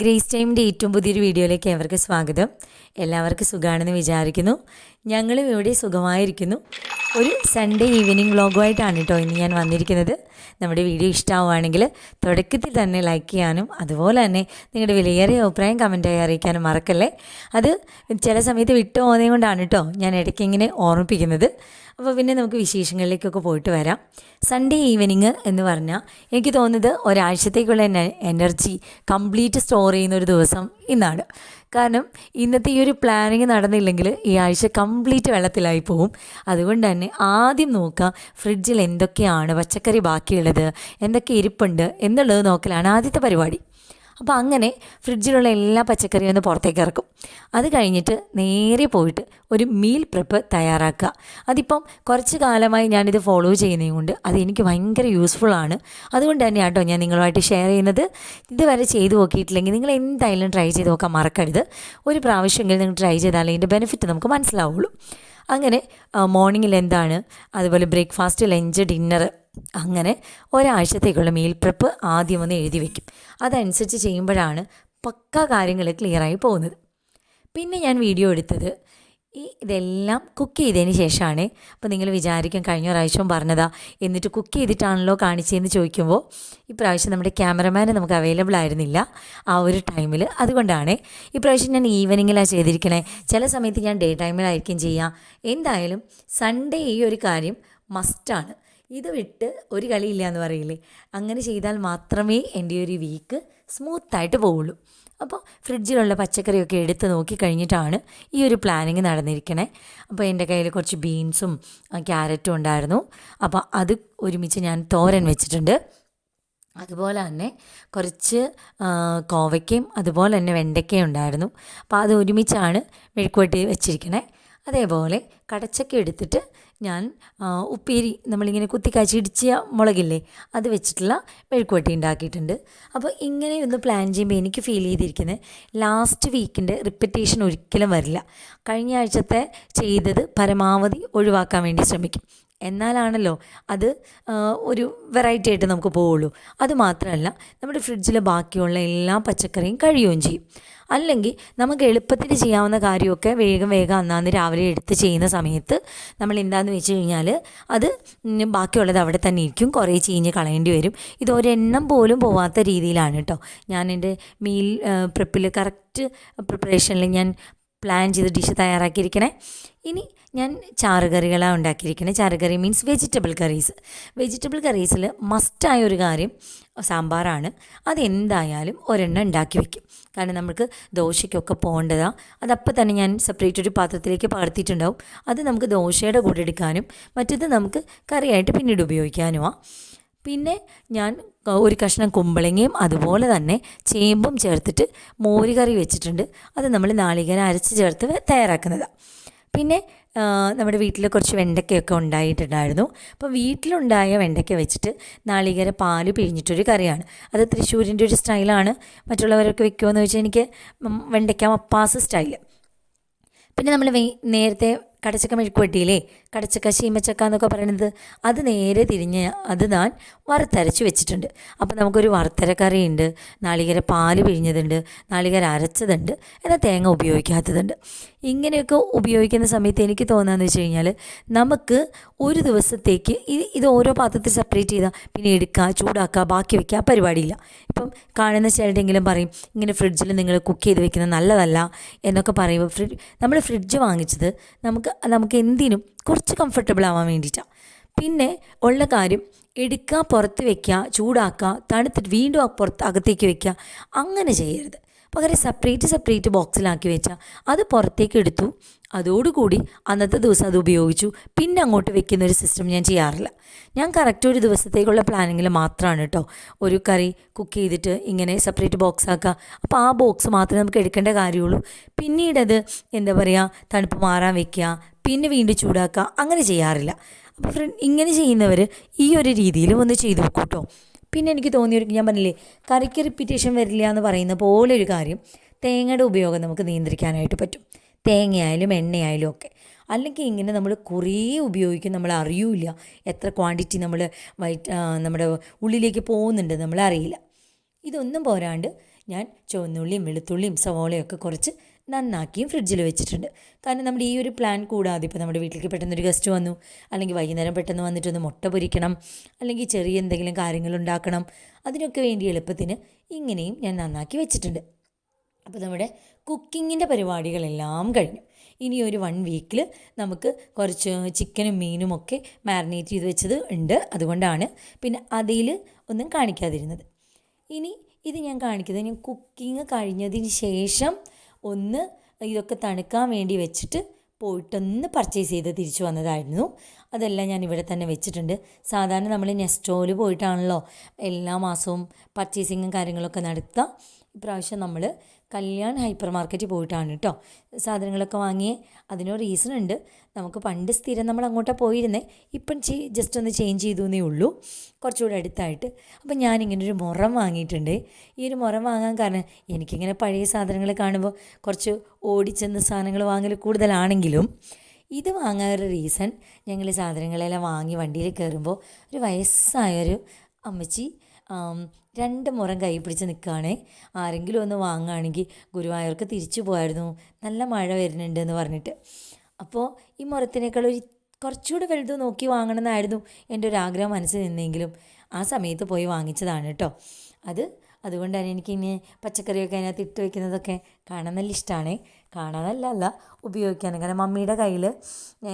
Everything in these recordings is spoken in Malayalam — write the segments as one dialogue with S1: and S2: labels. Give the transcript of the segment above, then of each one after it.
S1: ഗ്രേസ് ടൈമിന്റെ ഏറ്റവും പുതിയൊരു വീഡിയോയിലേക്ക് ഏവർക്ക് സ്വാഗതം. എല്ലാവർക്കും സുഖമാണെന്ന് വിചാരിക്കുന്നു. ഞങ്ങളും ഇവിടെ സുഖമായിരിക്കുന്നു. ഒരു സൺഡേ ഈവനിങ് വ്ളോഗുമായിട്ടാണ് കേട്ടോ ഇന്ന് ഞാൻ വന്നിരിക്കുന്നത്. നമ്മുടെ വീഡിയോ ഇഷ്ടമാവുകയാണെങ്കിൽ തുടക്കത്തിൽ തന്നെ ലൈക്ക് ചെയ്യാനും അതുപോലെ തന്നെ നിങ്ങളുടെ വിലയേറിയ അഭിപ്രായം കമന്റായി അറിയിക്കാനും മറക്കല്ലേ? അത് ചില സമയത്ത് വിട്ടു പോകുന്നത് കൊണ്ടാണ് കേട്ടോ ഞാൻ ഇടയ്ക്ക് ഇങ്ങനെ ഓർമ്മിപ്പിക്കുന്നത്. അപ്പോൾ പിന്നെ നമുക്ക് വിശേഷങ്ങളിലേക്കൊക്കെ പോയിട്ട് വരാം. സൺഡേ ഈവനിങ് എന്ന് പറഞ്ഞാൽ എനിക്ക് തോന്നുന്നത് ഒരാഴ്ചത്തേക്കുള്ള എന- എനർജി കംപ്ലീറ്റ് സ്റ്റോർ ചെയ്യുന്ന ഒരു ദിവസം ഇന്നാണ്. കാരണം ഇന്നത്തെ ഈ ഒരു പ്ലാനിങ് നടന്നില്ലെങ്കിൽ ഈ ആഴ്ച കംപ്ലീറ്റ് വെള്ളത്തിലായി പോവും. അതുകൊണ്ട് തന്നെ ആദ്യം നോക്കുക ഫ്രിഡ്ജിൽ എന്തൊക്കെയാണ് പച്ചക്കറി ബാക്കിയുള്ളത് എന്തൊക്കെ ഇരിപ്പുണ്ട് എന്നുള്ളത് നോക്കലാണ് ആദ്യത്തെ പരിപാടി. അപ്പോൾ അങ്ങനെ ഫ്രിഡ്ജിലുള്ള എല്ലാ പച്ചക്കറിയും ഒന്ന് പുറത്തേക്ക് ഇറക്കും. അത് കഴിഞ്ഞിട്ട് നേരെ പോയിട്ട് ഒരു മീൽ പ്രിപ്പ് തയ്യാറാക്കുക. അതിപ്പം കുറച്ച് കാലമായി ഞാനിത് ഫോളോ ചെയ്യുന്നത് കൊണ്ട് അത് എനിക്ക് ഭയങ്കര യൂസ്ഫുള്ളാണ് അതുകൊണ്ട് തന്നെ കേട്ടോ ഞാൻ നിങ്ങളുമായിട്ട് ഷെയർ ചെയ്യുന്നത്. ഇതുവരെ ചെയ്തു നോക്കിയിട്ടില്ലെങ്കിൽ നിങ്ങൾ എന്തായാലും ട്രൈ ചെയ്ത് നോക്കാൻ മറക്കരുത്. ഒരു പ്രാവശ്യമെങ്കിലും നിങ്ങൾ ട്രൈ ചെയ്താലേ ഇതിന്റെ ബെനിഫിറ്റ് നമുക്ക് മനസ്സിലാവുള്ളൂ. അങ്ങനെ മോർണിംഗിൽ എന്താണ്? അതുപോലെ ബ്രേക്ക്ഫാസ്റ്റ് ലഞ്ച് ഡിന്നർ അങ്ങനെ ഒരാഴ്ചത്തേക്കുള്ള മീൽ പ്രിപ്പ് ആദ്യം ഒന്ന് എഴുതി വയ്ക്കും അതനുസരിച്ച് ചെയ്യുമ്പോഴാണ് പക്ക കാര്യങ്ങൾ ക്ലിയറായി പോകുന്നത്. പിന്നെ ഞാൻ വീഡിയോ എടുത്തത് ഈ ഇതെല്ലാം കുക്ക് ചെയ്തതിന് ശേഷമാണ് അപ്പോൾ നിങ്ങൾ വിചാരിക്കും കഴിഞ്ഞ പ്രാവശ്യം പറഞ്ഞതാ. എന്നിട്ട് കുക്ക് ചെയ്തിട്ടാണല്ലോ കാണിച്ചതെന്ന് ചോദിക്കുമ്പോൾ ഇപ്രാവശ്യം നമ്മുടെ ക്യാമറമാൻ നമുക്ക് അവൈലബിൾ ആയിരുന്നില്ല. ആ ഒരു ടൈമിൽ അതുകൊണ്ടാണ്. ഇപ്രാവശ്യം ഞാൻ ഈവനിങ്ങിലാണ് ചെയ്തിരിക്കണേ. ചില സമയത്ത് ഞാൻ ഡേ ടൈമിലായിരിക്കും ചെയ്യുക എന്തായാലും സൺഡേ ഈ ഒരു കാര്യം മസ്റ്റാണ് ഇത് വിട്ട് ഒരു കളിയില്ല എന്ന് പറയില്ലേ? അങ്ങനെ ചെയ്താൽ മാത്രമേ എന്റെ ഒരു വീക്ക് സ്മൂത്തായിട്ട് പോവുള്ളൂ. അപ്പോൾ ഫ്രിഡ്ജിലുള്ള പച്ചക്കറിയൊക്കെ എടുത്ത് നോക്കി കഴിഞ്ഞിട്ടാണ് ഈ ഒരു പ്ലാനിങ് നടന്നിരിക്കണേ. അപ്പോൾ എന്റെ കയ്യിൽ കുറച്ച് ബീൻസും ക്യാരറ്റും ഉണ്ടായിരുന്നു. അപ്പോൾ അത് ഒരുമിച്ച് ഞാൻ തോരൻ വെച്ചിട്ടുണ്ട്. അതുപോലെ തന്നെ കുറച്ച് കോവയ്ക്കയും അതുപോലെ തന്നെ വെണ്ടയ്ക്കയും ഉണ്ടായിരുന്നു. അപ്പോൾ അത് ഒരുമിച്ചാണ് മെഴുക്കുവട്ടി വെച്ചിരിക്കണേ. അതേപോലെ കടച്ചക്ക എടുത്തിട്ട് ഞാൻ ഉപ്പേരി നമ്മളിങ്ങനെ കുത്തിക്കാച്ചി ഇടിച്ച മുളകില്ലേ അത് വെച്ചിട്ടുള്ള മെഴുക്കുവട്ടി ഉണ്ടാക്കിയിട്ടുണ്ട്. അപ്പോൾ ഇങ്ങനെ ഒന്ന് പ്ലാൻ ചെയ്യുമ്പോൾ എനിക്ക് ഫീൽ ചെയ്തിരിക്കുന്നത് ലാസ്റ്റ് വീക്കിന്റെ റിപ്പറ്റേഷൻ ഒരിക്കലും വരില്ല. കഴിഞ്ഞ ആഴ്ചത്തെ ചെയ്തത് പരമാവധി ഒഴിവാക്കാൻ വേണ്ടി ശ്രമിക്കും. എന്നാലാണല്ലോ അത് ഒരു വെറൈറ്റി ആയിട്ട് നമുക്ക് പോവുള്ളൂ. അത് മാത്രമല്ല നമ്മുടെ ഫ്രിഡ്ജിലെ ബാക്കിയുള്ള എല്ലാ പച്ചക്കറിയും കഴിയുകയും ചെയ്യും. അല്ലെങ്കിൽ നമുക്ക് എളുപ്പത്തിൽ ചെയ്യാവുന്ന കാര്യമൊക്കെ വേഗം വേഗം അന്നാന്ന് രാവിലെ എടുത്ത് ചെയ്യുന്ന സമയത്ത് നമ്മൾ എന്താണെന്ന് വെച്ച് കഴിഞ്ഞാൽ അത് ബാക്കിയുള്ളത് അവിടെ തന്നെ ഇരിക്കും. കുറേ ചീഞ്ഞ് കളയേണ്ടി വരും. ഇത് ഒരെണ്ണം പോലും പോവാത്ത രീതിയിലാണ് കേട്ടോ. ഞാൻ എന്റെ മീൽ പ്രിപ്പിൽ കറക്റ്റ് പ്രിപ്പറേഷനിൽ ഞാൻ പ്ലാൻ ചെയ്ത് ഡിഷ് തയ്യാറാക്കിയിരിക്കണേ. ഇനി ഞാൻ ചാറുകറികളാണ് ഉണ്ടാക്കിയിരിക്കുന്നത് ചാറുകറി മീൻസ് വെജിറ്റബിൾ കറീസ് വെജിറ്റബിൾ കറീസിൽ മസ്റ്റായ ഒരു കാര്യം സാമ്പാറാണ്. അതെന്തായാലും ഒരെണ്ണം ഉണ്ടാക്കി വെക്കും. കാരണം നമുക്ക് ദോശയ്ക്കൊക്കെ പോകേണ്ടതാണ് അതപ്പോൾ തന്നെ ഞാൻ സെപ്പറേറ്റ് ഒരു പാത്രത്തിലേക്ക് പകർത്തിയിട്ടുണ്ടാവും. അത് നമുക്ക് ദോശയുടെ കൂടെ എടുക്കാനും മറ്റത് നമുക്ക് കറിയായിട്ട് പിന്നീട് ഉപയോഗിക്കാനുമാണ് പിന്നെ ഞാൻ ഒരു കഷ്ണം കുമ്പളങ്ങയും അതുപോലെ തന്നെ ചേമ്പും ചേർത്തിട്ട് മോരുകറി വെച്ചിട്ടുണ്ട്. അത് നമ്മൾ നാളികേരം അരച്ച് ചേർത്ത് തയ്യാറാക്കുന്നതാണ് പിന്നെ നമ്മുടെ വീട്ടിൽ കുറച്ച് വെണ്ടയ്ക്കയൊക്കെ ഉണ്ടായിട്ടുണ്ടായിരുന്നു. അപ്പോൾ വീട്ടിലുണ്ടായ വെണ്ടയ്ക്ക വെച്ചിട്ട് നാളികേര പാൽ പിഴിഞ്ഞിട്ടൊരു കറിയാണ്. അത് തൃശ്ശൂരിന്റെ ഒരു സ്റ്റൈലാണ്. മറ്റുള്ളവരൊക്കെ വെക്കുമെന്ന് വെച്ചാൽ എനിക്ക് വെണ്ടയ്ക്ക മപ്പാസ് സ്റ്റൈൽ. പിന്നെ നമ്മൾ നേരത്തെ കടച്ചക്ക മെഴുക്കുവട്ടിയില്ലേ കടച്ചക്ക ശീമച്ചക്ക എന്നൊക്കെ പറയുന്നത് അത് നേരെ തിരിഞ്ഞ് അത് ഞാൻ വറുത്തരച്ച് വെച്ചിട്ടുണ്ട്. അപ്പോൾ നമുക്കൊരു വറുത്തര കറിയുണ്ട് നാളികേര പാൽ പിഴിഞ്ഞതുണ്ട് നാളികേര അരച്ചതുണ്ട് എന്നാൽ തേങ്ങ ഉപയോഗിക്കാത്തതുണ്ട്. ഇങ്ങനെയൊക്കെ ഉപയോഗിക്കുന്ന സമയത്ത് എനിക്ക് തോന്നാന്ന് വെച്ച് കഴിഞ്ഞാൽ നമുക്ക് ഒരു ദിവസത്തേക്ക് ഇത് ഇത് ഓരോ പാത്രത്തിൽ സെപ്പറേറ്റ് ചെയ്താൽ പിന്നെ എടുക്കുക ചൂടാക്കുക ബാക്കി വെക്കുക പരിപാടിയില്ല. ഇപ്പം കാണുന്ന ചിലരെങ്കിലും പറയും ഇങ്ങനെ ഫ്രിഡ്ജിൽ നിങ്ങൾ കുക്ക് ചെയ്ത് വെക്കുന്നത് നല്ലതല്ല എന്നൊക്കെ പറയുമ്പോൾ ഫ്രിഡ്ജ് നമ്മൾ ഫ്രിഡ്ജ് വാങ്ങിച്ചത് നമുക്ക് നമുക്ക് എന്തിനും കുറച്ച് കംഫർട്ടബിൾ ആവാൻ വേണ്ടിയിട്ടാണ് പിന്നെ ഉള്ള കാര്യം എടുക്കുക പുറത്ത് വെക്കുക ചൂടാക്കുക തണുത്തിട്ട് വീണ്ടും പുറത്ത് അകത്തേക്ക് വെക്കുക അങ്ങനെ ചെയ്യരുത്. പകരം സെപ്പറേറ്റ് സെപ്പറേറ്റ് ബോക്സിലാക്കി വെച്ചാൽ അത് പുറത്തേക്ക് എടുത്തു. അതോടുകൂടി അന്നത്തെ ദിവസം അത് ഉപയോഗിച്ചു. പിന്നെ അങ്ങോട്ട് വെക്കുന്ന ഒരു സിസ്റ്റം ഞാൻ ചെയ്യാറില്ല. ഞാൻ കറക്റ്റ് ഒരു ദിവസത്തേക്കുള്ള പ്ലാനിങ്ങിൽ മാത്രമാണ് കേട്ടോ ഒരു കറി കുക്ക് ചെയ്തിട്ട് ഇങ്ങനെ സെപ്പറേറ്റ് ബോക്സ് ആക്കുക അപ്പോൾ ആ ബോക്സ് മാത്രമേ നമുക്ക് എടുക്കേണ്ട കാര്യമുള്ളൂ. പിന്നീടത് എന്താ പറയുക തണുപ്പ് മാറാൻ വെക്കുക പിന്നെ വീണ്ടും ചൂടാക്കുക അങ്ങനെ ചെയ്യാറില്ല. അപ്പോൾ ഫ്രണ്ട് ഇങ്ങനെ ചെയ്യുന്നവർ ഈ ഒരു രീതിയിലും ഒന്ന് ചെയ്തു നോക്കൂ കേട്ടോ പിന്നെ എനിക്ക് തോന്നിയൊരു ഞാൻ പറഞ്ഞില്ലേ കറിക്ക് റിപ്പീറ്റേഷൻ വരില്ല എന്ന് പറയുന്ന പോലെ ഒരു കാര്യം തേങ്ങയുടെ ഉപയോഗം നമുക്ക് നിയന്ത്രിക്കാനായിട്ട് പറ്റും. തേങ്ങയായാലും എണ്ണയായാലും ഒക്കെ. അല്ലെങ്കിൽ ഇങ്ങനെ നമ്മൾ കുറേ ഉപയോഗിക്കും നമ്മൾ അറിയൂല എത്ര ക്വാണ്ടിറ്റി നമ്മൾ വൈറ്റ് നമ്മുടെ ഉള്ളിലേക്ക് പോകുന്നുണ്ട് നമ്മൾ അറിയില്ല ഇതൊന്നും പോരാണ്ട് ഞാൻ ചുവന്നുള്ളിയും വെളുത്തുള്ളിയും സവോളയും ഒക്കെ കുറച്ച് നന്നാക്കിയും ഫ്രിഡ്ജിൽ വെച്ചിട്ടുണ്ട്. കാരണം നമ്മുടെ ഈ ഒരു പ്ലാൻ കൂടാതെ ഇപ്പോൾ നമ്മുടെ വീട്ടിലേക്ക് പെട്ടെന്നൊരു ഗസ്റ്റ് വന്നു അല്ലെങ്കിൽ വൈകുന്നേരം പെട്ടെന്ന് വന്നിട്ടൊന്ന് മുട്ട പൊരിക്കണം അല്ലെങ്കിൽ ചെറിയ എന്തെങ്കിലും കാര്യങ്ങൾ ഉണ്ടാക്കണം അതിനൊക്കെ വേണ്ടി എളുപ്പത്തിന് ഇങ്ങനെയും ഞാൻ നന്നാക്കി വെച്ചിട്ടുണ്ട്. അപ്പോൾ നമ്മുടെ കുക്കിങ്ങിന്റെ പരിപാടികളെല്ലാം കഴിഞ്ഞു. ഇനി ഒരു വൺ വീക്കിൽ നമുക്ക് കുറച്ച് ചിക്കനും മീനും ഒക്കെ മാരിനേറ്റ് ചെയ്ത് വെച്ചത് ഉണ്ട്. അതുകൊണ്ടാണ് പിന്നെ അതിൽ ഒന്നും കാണിക്കാതിരുന്നത്. ഇനി ഇത് ഞാൻ കാണിക്കുന്നത് ഞാൻ കുക്കിംഗ് കഴിഞ്ഞതിന് ശേഷം ഒന്ന് ഇതൊക്കെ തണുക്കാൻ വേണ്ടി വെച്ചിട്ട് പോയിട്ടൊന്ന് പർച്ചേസ് ചെയ്ത് തിരിച്ചു വന്നതായിരുന്നു. അതെല്ലാം ഞാൻ ഇവിടെ തന്നെ വെച്ചിട്ടുണ്ട്. സാധാരണ നമ്മൾ നെസ്റ്റോയിൽ പോയിട്ടാണല്ലോ എല്ലാ മാസവും പർച്ചേസിങ്ങും കാര്യങ്ങളൊക്കെ നടത്തുക ഇപ്രാവശ്യം നമ്മൾ കല്യാൺ ഹൈപ്പർ മാർക്കറ്റിൽ പോയിട്ടാണ് കേട്ടോ സാധനങ്ങളൊക്കെ വാങ്ങിയേ. അതിനൊരു റീസൺ ഉണ്ട്. നമുക്ക് പണ്ട് സ്ഥിരം നമ്മൾ അങ്ങോട്ടാണ് പോയിരുന്നേ. ഇപ്പം ജസ്റ്റ് ഒന്ന് ചേഞ്ച് ചെയ്തു എന്നേ ഉള്ളൂ. കുറച്ചുകൂടെ അടുത്തായിട്ട്. അപ്പം ഞാനിങ്ങനെ ഒരു മുറം വാങ്ങിയിട്ടുണ്ട്. ഈ ഒരു മുറം വാങ്ങാൻ കാരണം എനിക്കിങ്ങനെ പഴയ സാധനങ്ങൾ കാണുമ്പോൾ കുറച്ച് ഓടിച്ചെന്ന് സാധനങ്ങൾ വാങ്ങൽ കൂടുതലാണെങ്കിലും ഇത് വാങ്ങാനൊരു റീസൺ ഞങ്ങൾ സാധനങ്ങളെല്ലാം വാങ്ങി വണ്ടിയിൽ കയറുമ്പോൾ ഒരു വയസ്സായൊരു അമ്മച്ചി രണ്ട് മുറം കൈ പിടിച്ച് നിൽക്കുകയാണേ ആരെങ്കിലും ഒന്ന് വാങ്ങുകയാണെങ്കിൽ ഗുരുവായൂർക്ക് തിരിച്ചു പോയായിരുന്നു. നല്ല മഴ വരുന്നുണ്ട് എന്ന് പറഞ്ഞിട്ട്. അപ്പോൾ ഈ മുറത്തിനേക്കാൾ ഒരു കുറച്ചുകൂടെ വലുത് നോക്കി വാങ്ങണമെന്നായിരുന്നു എന്റെ ഒരു ആഗ്രഹം മനസ്സിൽ നിന്നെങ്കിലും ആ സമയത്ത് പോയി വാങ്ങിച്ചതാണ് കേട്ടോ അത് അതുകൊണ്ടാണ് ഇനി പച്ചക്കറിയൊക്കെ അതിനകത്ത് ഇട്ട് വെക്കുന്നതൊക്കെ കാണാൻ നല്ല ഇഷ്ടമാണ് കാണാനല്ല അല്ല ഉപയോഗിക്കാനും. കാരണം മമ്മിയുടെ കയ്യിൽ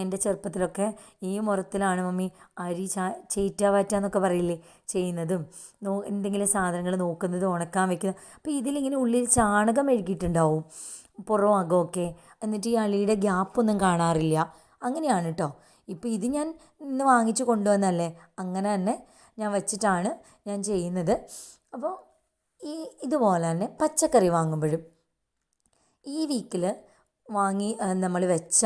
S1: എന്റെ ചെറുപ്പത്തിലൊക്കെ ഈ മുറത്തിലാണ് മമ്മി അരി ചാ ചേറ്റ വാറ്റ എന്നൊക്കെ പറയില്ലേ ചെയ്യുന്നതും. നോ എന്തെങ്കിലും സാധനങ്ങൾ നോക്കുന്നതും ഉണക്കാൻ വെക്കുന്നത് അപ്പോൾ ഇതിലിങ്ങനെ ഉള്ളിൽ ചാണകം എഴുകിയിട്ടുണ്ടാവും പുറവും അകമൊക്കെ. എന്നിട്ട് ഈ അളിയുടെ ഗ്യാപ്പൊന്നും കാണാറില്ല. അങ്ങനെയാണ് കേട്ടോ ഇപ്പോൾ ഇത് ഞാൻ ഇന്ന് വാങ്ങിച്ചു കൊണ്ടുവന്നല്ലേ അങ്ങനെ തന്നെ ഞാൻ വെച്ചിട്ടാണ് ഞാൻ ചെയ്യുന്നത്. അപ്പോൾ ഈ ഇതുപോലെ തന്നെ പച്ചക്കറി വാങ്ങുമ്പോഴും ഈ വീക്കിൽ വാങ്ങി നമ്മൾ വെച്ച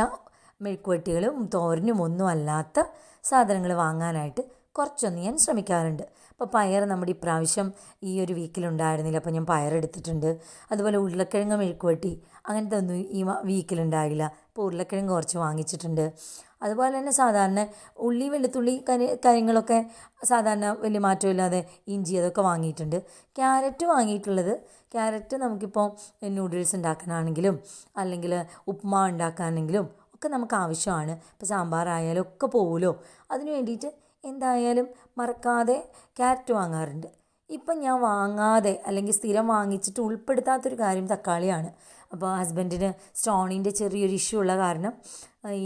S1: മെഴുക്കുവെട്ടികളും തോരനും ഒന്നും അല്ലാത്ത സാധനങ്ങൾ വാങ്ങാനായിട്ട് കുറച്ചൊന്ന് ഞാൻ ശ്രമിക്കാറുണ്ട്. അപ്പോൾ പയർ നമ്മുടെ ഇപ്രാവശ്യം ഈ ഒരു വീക്കിലുണ്ടായിരുന്നില്ല അപ്പോൾ ഞാൻ പയറെടുത്തിട്ടുണ്ട് അതുപോലെ ഉരുളക്കിഴങ്ങ് മെഴുക്കുവട്ടി അങ്ങനത്തെ ഒന്നും ഈ വീക്കിലുണ്ടായില്ല അപ്പോൾ ഉരുളക്കിഴങ്ങ് കുറച്ച് വാങ്ങിച്ചിട്ടുണ്ട്. അതുപോലെ തന്നെ സാധാരണ ഉള്ളി വെളുത്തുള്ളി കരി കാര്യങ്ങളൊക്കെ സാധാരണ വലിയ മാറ്റമില്ലാതെ ഇഞ്ചി അതൊക്കെ വാങ്ങിയിട്ടുണ്ട്. ക്യാരറ്റ് വാങ്ങിയിട്ടുള്ളത്. ക്യാരറ്റ് നമുക്കിപ്പോൾ നൂഡിൽസ് ഉണ്ടാക്കാനാണെങ്കിലും അല്ലെങ്കിൽ ഉപ്മാ ഉണ്ടാക്കാനെങ്കിലും ഒക്കെ നമുക്ക് ആവശ്യമാണ്. ഇപ്പോൾ സാമ്പാറായാലും ഒക്കെ പോകുമല്ലോ അതിന് വേണ്ടിയിട്ട് എന്തായാലും മറക്കാതെ ക്യാരറ്റ് വാങ്ങാറുണ്ട്. ഇപ്പം ഞാൻ വാങ്ങാതെ അല്ലെങ്കിൽ സ്ഥിരം വാങ്ങിച്ചിട്ട് ഉൾപ്പെടുത്താത്തൊരു കാര്യം തക്കാളിയാണ്. അപ്പോൾ ഹസ്ബൻഡിന് സ്റ്റോണിന്റെ ചെറിയൊരു ഇഷ്യൂ ഉള്ള കാരണം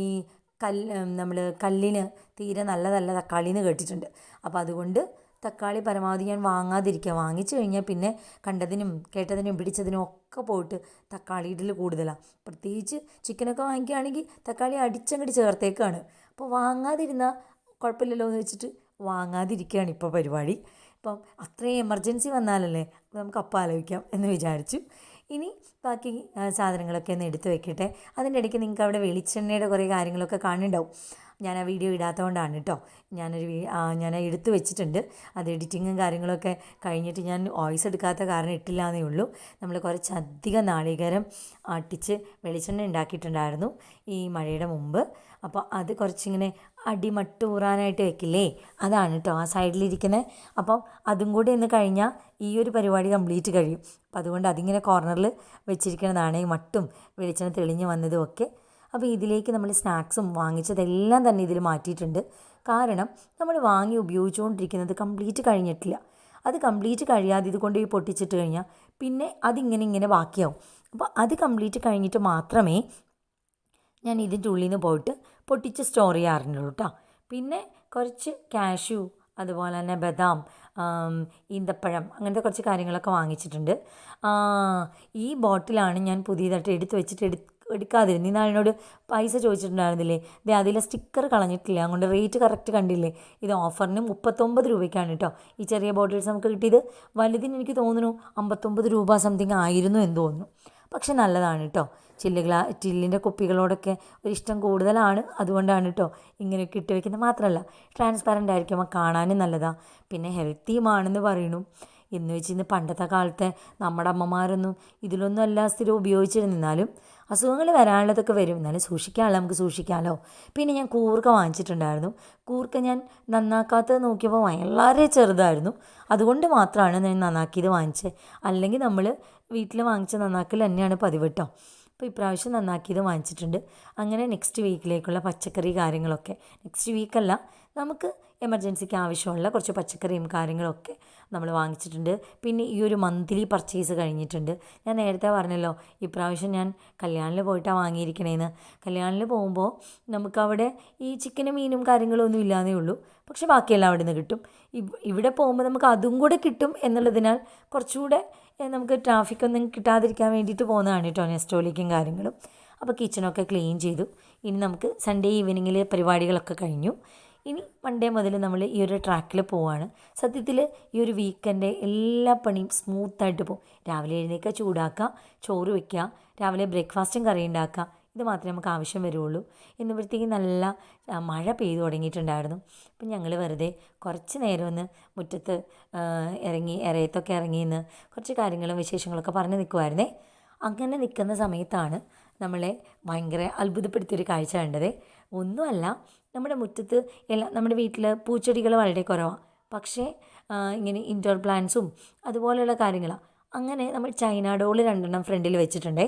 S1: ഈ കല്ല് നമ്മൾ കല്ലിന് തീരെ നല്ലതല്ല തക്കാളി എന്ന് കേട്ടിട്ടുണ്ട്. അപ്പോൾ അതുകൊണ്ട് തക്കാളി പരമാവധി ഞാൻ വാങ്ങാതിരിക്കുക. വാങ്ങിച്ചു കഴിഞ്ഞാൽ പിന്നെ കണ്ടതിനും കേട്ടതിനും പിടിച്ചതിനും ഒക്കെ പോയിട്ട് തക്കാളി ഇടൽ കൂടുതലാണ് പ്രത്യേകിച്ച് ചിക്കനൊക്കെ വാങ്ങിക്കുകയാണെങ്കിൽ തക്കാളി അടിച്ചങ്ങോട്ട് ചേർത്തേക്കാണ്. അപ്പോൾ വാങ്ങാതിരുന്നാൽ കുഴപ്പമില്ലല്ലോ എന്ന് വെച്ചിട്ട് വാങ്ങാതിരിക്കുകയാണ് ഇപ്പോൾ പരിപാടി. ഇപ്പം അത്രയും എമർജൻസി വന്നാലല്ലേ നമുക്ക് അപ്പം ആലോചിക്കാം എന്ന് വിചാരിച്ചു. ഇനി ബാക്കി സാധനങ്ങളൊക്കെ ഒന്ന് എടുത്ത് വെക്കട്ടെ. അതിന്റെ ഇടയ്ക്ക് നിങ്ങൾക്ക് അവിടെ വെളിച്ചെണ്ണയുടെ കുറേ കാര്യങ്ങളൊക്കെ കാണുന്നുണ്ടാവും. ഞാൻ ആ വീഡിയോ ഇടാത്തതുകൊണ്ടാണ് കേട്ടോ. ഞാനൊരു ഞാൻ എടുത്ത് വെച്ചിട്ടുണ്ട്. അത് എഡിറ്റിങ്ങും കാര്യങ്ങളൊക്കെ കഴിഞ്ഞിട്ട് ഞാൻ വോയിസ് എടുക്കാത്ത കാരണം ഇട്ടില്ല എന്നേ ഉള്ളൂ. നമ്മൾ കുറച്ചധികം നാളികേരം ആട്ടിച്ച് വെളിച്ചെണ്ണ ഉണ്ടാക്കിയിട്ടുണ്ടായിരുന്നു ഈ മഴയുടെ മുമ്പ്. അപ്പോൾ അത് കുറച്ചിങ്ങനെ അടിമട്ട് ഊറാനായിട്ട് വെക്കില്ലേ? അതാണ് കേട്ടോ ആ സൈഡിലിരിക്കുന്നത് അപ്പം അതും കൂടി ഒന്ന് കഴിഞ്ഞാൽ ഈ ഒരു പരിപാടി കംപ്ലീറ്റ് കഴിയും. അപ്പം അതുകൊണ്ട് അതിങ്ങനെ കോർണറിൽ വെച്ചിരിക്കുന്നതാണ് ഈ മട്ടും വെളിച്ചെണ്ണ തെളിഞ്ഞ് വന്നതും ഒക്കെ. അപ്പോൾ ഇതിലേക്ക് നമ്മൾ സ്നാക്സും വാങ്ങിച്ചതെല്ലാം തന്നെ ഇതിൽ മാറ്റിയിട്ടുണ്ട്. കാരണം നമ്മൾ വാങ്ങി ഉപയോഗിച്ചുകൊണ്ടിരിക്കുന്നത് കംപ്ലീറ്റ് കഴിഞ്ഞിട്ടില്ല. അത് കംപ്ലീറ്റ് കഴിയാതെ ഇത് കൊണ്ട് പൊട്ടിച്ചിട്ട് കഴിഞ്ഞാൽ പിന്നെ അതിങ്ങനെ ഇങ്ങനെ ബാക്കിയാവും. അപ്പോൾ അത് കംപ്ലീറ്റ് കഴിഞ്ഞിട്ട് മാത്രമേ ഞാൻ ഇതിന്റെ ഉള്ളിൽ നിന്ന് പോയിട്ട് പൊട്ടിച്ച് സ്റ്റോർ ചെയ്യാറുണ്ട് കേട്ടോ പിന്നെ കുറച്ച് കാഷ്യൂ അതുപോലെ തന്നെ ബദാം ഈന്തപ്പഴം അങ്ങനത്തെ കുറച്ച് കാര്യങ്ങളൊക്കെ വാങ്ങിച്ചിട്ടുണ്ട്. ഈ ബോട്ടിലാണ് ഞാൻ പുതിയതായിട്ട് എടുത്ത് വെച്ചിട്ട് എടു എടുക്കാതിരുന്നു ഇന്ന് എന്നോട് പൈസ ചോദിച്ചിട്ടുണ്ടായിരുന്നില്ലേ? ദേ അതിലെ സ്റ്റിക്കർ കളഞ്ഞിട്ടില്ല? അതുകൊണ്ട് റേറ്റ് കറക്റ്റ് കണ്ടില്ലേ? ഇത് ഓഫറിന് മുപ്പത്തൊമ്പത് രൂപയ്ക്കാണ് കേട്ടോ ഈ ചെറിയ ബോട്ടിൽസ് നമുക്ക് കിട്ടിയത് വലുതിന് എനിക്ക് തോന്നുന്നു അമ്പത്തൊമ്പത് രൂപ സംതിങ് ആയിരുന്നു എന്ന് തോന്നുന്നു. പക്ഷെ നല്ലതാണ് കേട്ടോ ചില്ല് ചില്ലിന്റെ കുപ്പികളോടൊക്കെ ഒരു ഇഷ്ടം കൂടുതലാണ് അതുകൊണ്ടാണ് കേട്ടോ ഇങ്ങനെയൊക്കെ ഇട്ട് വെക്കുന്നത്. മാത്രമല്ല ട്രാൻസ്പാരന്റ് ആയിരിക്കുമ്പോൾ കാണാനും നല്ലതാണ് പിന്നെ ഹെൽത്തിയുമാണെന്ന് പറയുന്നു എന്ന് വെച്ച് പണ്ടത്തെ കാലത്തെ നമ്മുടെ അമ്മമാരൊന്നും ഇതിലൊന്നും അല്ല സ്ഥിരം ഉപയോഗിച്ചിരുന്നാലും അസുഖങ്ങൾ വരാനുള്ളതൊക്കെ വരും. എന്നാലും സൂക്ഷിക്കാമല്ലോ നമുക്ക് സൂക്ഷിക്കാമല്ലോ. പിന്നെ ഞാൻ കൂർക്ക വാങ്ങിച്ചിട്ടുണ്ടായിരുന്നു. കൂർക്ക ഞാൻ നന്നാക്കാത്തത് നോക്കിയപ്പോൾ വളരെ ചെറുതായിരുന്നു. അതുകൊണ്ട് മാത്രമാണ് ഞാൻ നന്നാക്കിയത് വാങ്ങിച്ചത്. അല്ലെങ്കിൽ നമ്മൾ വീട്ടിൽ വാങ്ങിച്ച നന്നാക്കൽ തന്നെയാണ് പതിവ് കേട്ടോ അപ്പോൾ ഇപ്രാവശ്യം നന്നാക്കിയത് വാങ്ങിച്ചിട്ടുണ്ട്. അങ്ങനെ നെക്സ്റ്റ് വീക്കിലേക്കുള്ള പച്ചക്കറി കാര്യങ്ങളൊക്കെ. നെക്സ്റ്റ് വീക്കല്ല നമുക്ക് എമർജൻസിക്ക് ആവശ്യമുള്ള കുറച്ച് പച്ചക്കറിയും കാര്യങ്ങളൊക്കെ നമ്മൾ വാങ്ങിച്ചിട്ടുണ്ട്. പിന്നെ ഈ ഒരു മന്ത്ലി പർച്ചേസ് കഴിഞ്ഞിട്ടുണ്ട്. ഞാൻ നേരത്തെ പറഞ്ഞല്ലോ ഇപ്രാവശ്യം ഞാൻ കല്യാണിൽ പോയിട്ടാണ് വാങ്ങിയിരിക്കണേന്ന്. കല്യാണിൽ പോകുമ്പോൾ നമുക്കവിടെ ഈ ചിക്കനും മീനും കാര്യങ്ങളൊന്നും ഇല്ലാതെ ഉള്ളൂ. പക്ഷെ ബാക്കിയെല്ലാം അവിടെ നിന്ന് കിട്ടും ഇവിടെ പോകുമ്പോൾ നമുക്ക് അതും കൂടെ കിട്ടും എന്നുള്ളതിനാൽ കുറച്ചുകൂടെ നമുക്ക് ട്രാഫിക് ഒന്നും കിട്ടാതിരിക്കാൻ വേണ്ടിയിട്ട് പോകുന്നതാണ് കേട്ടോ നെസ്റ്റോളിക്കും കാര്യങ്ങളും. അപ്പോൾ കിച്ചണൊക്കെ ക്ലീൻ ചെയ്തു. ഇനി നമുക്ക് സൺഡേ ഈവനിങ്ങിൽ പരിപാടികളൊക്കെ കഴിഞ്ഞു. ഇനി മൺഡേ മുതൽ നമ്മൾ ഈ ഒരു ട്രാക്കിൽ പോവാണ്. സത്യത്തിൽ ഈ ഒരു വീക്കെൻഡ് എല്ലാ പണിയും സ്മൂത്തായിട്ട് പോകും. രാവിലെ എഴുന്നേൽക്കുക ചൂടാക്കുക ചോറ് വയ്ക്കുക രാവിലെ ബ്രേക്ക്ഫാസ്റ്റും കറി ഉണ്ടാക്കുക. ഇത് മാത്രമേ നമുക്ക് ആവശ്യം വരുള്ളൂ. ഇന്നിപ്പോഴത്തേക്ക് നല്ല മഴ പെയ്തു തുടങ്ങിയിട്ടുണ്ടായിരുന്നു. അപ്പം ഞങ്ങൾ വെറുതെ കുറച്ച് നേരം ഒന്ന് മുറ്റത്ത് ഇറങ്ങി ഇറയത്തൊക്കെ ഇറങ്ങി നിന്ന് കുറച്ച് കാര്യങ്ങളും വിശേഷങ്ങളൊക്കെ പറഞ്ഞ് നിൽക്കുമായിരുന്നേ അങ്ങനെ നിൽക്കുന്ന സമയത്താണ് നമ്മളെ ഭയങ്കര അത്ഭുതപ്പെടുത്തിയൊരു കാഴ്ച കണ്ടത്. ഒന്നുമല്ല നമ്മുടെ മുറ്റത്ത് എല്ലാ നമ്മുടെ വീട്ടിൽ പൂച്ചെടികൾ വളരെ കുറവാണ് പക്ഷേ ഇങ്ങനെ ഇൻഡോർ പ്ലാന്റ്സും അതുപോലെയുള്ള കാര്യങ്ങളാണ് അങ്ങനെ നമ്മൾ ചൈന ഡോൾ രണ്ടെണ്ണം ഫ്രണ്ടിൽ വെച്ചിട്ടുണ്ടേ.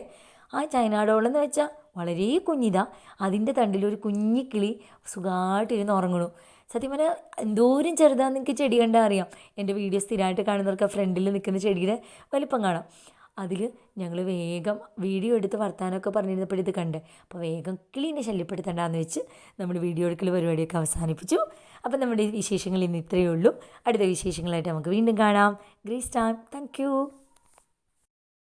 S1: ആ ചൈന ഡോളെന്ന് വെച്ചാൽ വളരെ കുഞ്ഞിതാ. അതിന്റെ തണ്ടിൽ ഒരു കുഞ്ഞി കിളി സുഖമായിട്ടിരുന്ന് ഉറങ്ങണു. സത്യം പറഞ്ഞാൽ എന്തോരം ചെറുതാന്ന് എനിക്ക് ചെടി കണ്ടാൽ അറിയാം. എന്റെ വീഡിയോ സ്ഥിരമായിട്ട് കാണുന്നവർക്ക് ഫ്രണ്ടിൽ നിൽക്കുന്ന ചെടിയുടെ വലിപ്പം കാണാം. അതിൽ ഞങ്ങൾ വേഗം വീഡിയോ എടുത്ത് വർത്താനമൊക്കെ പറഞ്ഞിരുന്നപ്പോൾ ഇത് കണ്ട്. അപ്പോൾ വേഗം കിളീനെ ശല്യപ്പെടുത്തണ്ടെന്ന് വെച്ച് നമ്മൾ വീഡിയോ എടുക്കൽ പരിപാടിയൊക്കെ അവസാനിപ്പിച്ചു. അപ്പം നമ്മുടെ വിശേഷങ്ങൾ ഇന്ന് ഇത്രയേ ഉള്ളൂ. അടുത്ത വിശേഷങ്ങളായിട്ട് നമുക്ക് വീണ്ടും കാണാം. Grace time thank